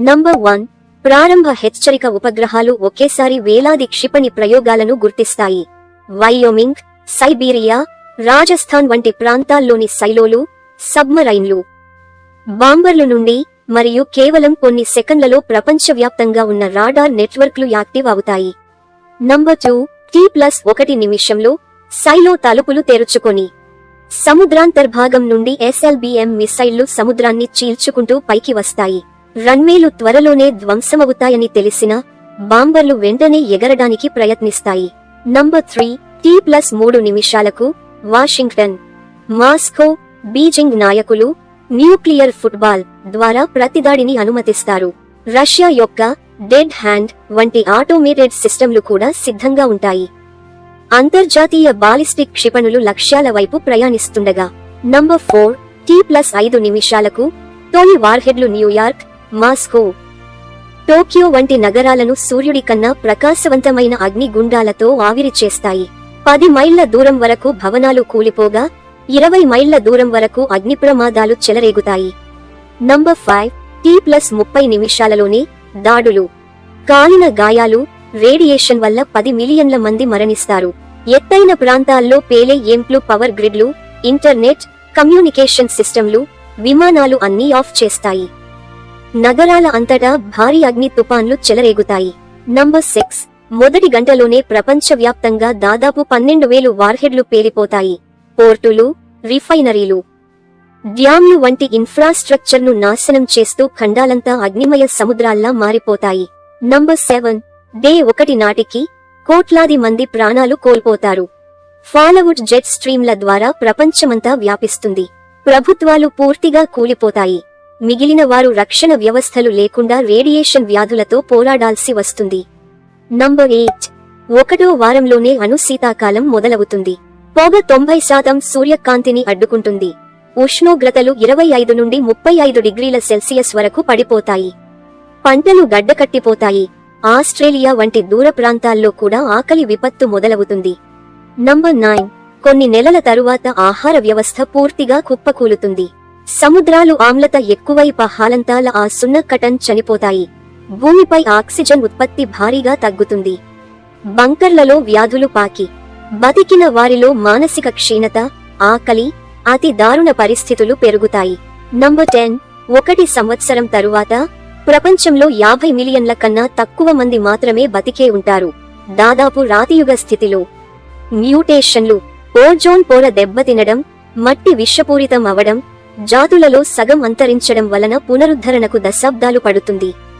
Number one ప్రారంభ హెచ్చరిక ఉపగ్రహాలు ఒకేసారి వేలాది క్షిపణి ప్రయోగాలను గుర్తిస్తాయి. వైయోమింగ్ సైబీరియా రాజస్థాన్ వంటి ప్రాంతాల్లోని సైలోలు సబ్మరైన్లు. బాంబర్లు నుండి మరియు కేవలం కొన్ని సెకండ్లలో ప్రపంచవ్యాప్తంగా ఉన్న రాడార్ నెట్వర్క్లు యాక్టివ్ అవుతాయి. నంబర్ టూ టీ ప్లస్ ఒకటి నిమిషంలో సైలో తలుపులు తెరుచుకొని. సముద్రాంతర్భాగం నుండి ఎస్ఎల్బిఎం మిసైళ్ళు సముద్రాన్ని చీల్చుకుంటూ పైకి వస్తాయి. రన్వేలు త్వరలోనే ధ్వంసమవుతాయని తెలిసిన బాంబర్లు వెంటనే ఎగరడానికి ప్రయత్నిస్తాయి. నంబర్ త్రీ టీ ప్లస్ మూడు నిమిషాలకు వాషింగ్టన్ మాస్కో బీజింగ్ నాయకులు న్యూక్లియర్ ఫుట్బాల్ ద్వారా ప్రతిదాడిని అనుమతిస్తారు. రష్యా యొక్క డెడ్ హ్యాండ్ వంటి ఆటోమేటెడ్ సిస్టంలు కూడా సిద్ధంగా ఉంటాయి. అంతర్జాతీయ బాలిస్టిక్ క్షిపణులు లక్ష్యాల వైపు ప్రయాణిస్తుండగా. నంబర్ ఫోర్ టీ ప్లస్ ఐదు నిమిషాలకు తొలి వార్హెడ్లు న్యూయార్క్ మాస్కో. టోక్యో వంటి నగరాలను సూర్యుడి కన్నా ప్రకాశవంతమైన అగ్నిగుండాలతో ఆవిరి చేస్తాయి పది మైళ్ళ దూరం వరకు భవనాలు కూలిపోగా ఇరవై మైళ్ళ దూరం వరకు అగ్ని ప్రమాదాలు చెలరేగుతాయి. నంబర్ ఫైవ్ టీ ప్లస్ ముప్పై నిమిషాలలోనే దాడులు. కాలిన గాయాలు రేడియేషన్ వల్ల పది మిలియన్ల మంది మరణిస్తారు. ఎత్తైన ప్రాంతాల్లో పేలే ఏంప్లు పవర్ గ్రిడ్లు ఇంటర్నెట్ కమ్యూనికేషన్ సిస్టంలు విమానాలు అన్నీ ఆఫ్ చేస్తాయి. నగరాల అంతటా భారీ అగ్ని తుపాన్లు చెలరేగుతాయి. Number six. మొదటి గంటలోనే ప్రపంచవ్యాప్తంగా దాదాపు పన్నెండు వేలు వార్హెడ్లు పేలిపోతాయి. పోర్టులు రిఫైనరీలు. డ్యామ్లు వంటి ఇన్ఫ్రాస్ట్రక్చర్ను నాశనం చేస్తూ ఖండాలంతా అగ్నిమయ సముద్రాల్లా మారిపోతాయి. Number seven. డే ఒకటి నాటికి కోట్లాది మంది ప్రాణాలు కోల్పోతారు. ఫాలవుడ్ జెట్ స్ట్రీమ్ల ద్వారా ప్రపంచమంతా వ్యాపిస్తుంది. ప్రభుత్వాలు పూర్తిగా కూలిపోతాయి. మిగిలిన వారు రక్షణ వ్యవస్థలు లేకుండా రేడియేషన్ వ్యాధులతో పోరాడాల్సి వస్తుంది. నంబర్ ఎయిట్ ఒకటో వారంలోనే అను శీతాకాలం మొదలవుతుంది. పొగ తొంభై శాతం సూర్యకాంతిని అడ్డుకుంటుంది. ఉష్ణోగ్రతలు ఇరవై ఐదు నుండి ముప్పై ఐదు డిగ్రీల సెల్సియస్ వరకు పడిపోతాయి. పంటలు గడ్డకట్టిపోతాయి. ఆస్ట్రేలియా వంటి దూర ప్రాంతాల్లో కూడా ఆకలి విపత్తు మొదలవుతుంది. నంబర్ నైన్ కొన్ని నెలల తరువాత ఆహార వ్యవస్థ పూర్తిగా కుప్పకూలుతుంది. సముద్రాలు ఆమ్లత ఎక్కువై పహాలంతాల ఆ సున్నకటన్ చనిపోతాయి. భూమిపై ఆక్సిజన్ ఉత్పత్తి భారీగా తగ్గుతుంది. బంకర్లలో వ్యాధులు పాకి. బతికిన వారిలో మానసిక క్షీణత ఆకలి అతి దారుణ పరిస్థితులు పెరుగుతాయి. నంబర్ టెన్ ఒకటి సంవత్సరం తరువాత ప్రపంచంలో యాభై మిలియన్ల కన్నా తక్కువ మంది మాత్రమే బతికే ఉంటారు. దాదాపు రాతియుగ స్థితిలో. మ్యూటేషన్లు ఓజోన్ పొర దెబ్బతినడం మట్టి విషపూరితం అవడం జాతులలో సగం అంతరించడం వలన పునరుద్ధరణకు దశాబ్దాలు పడుతుంది.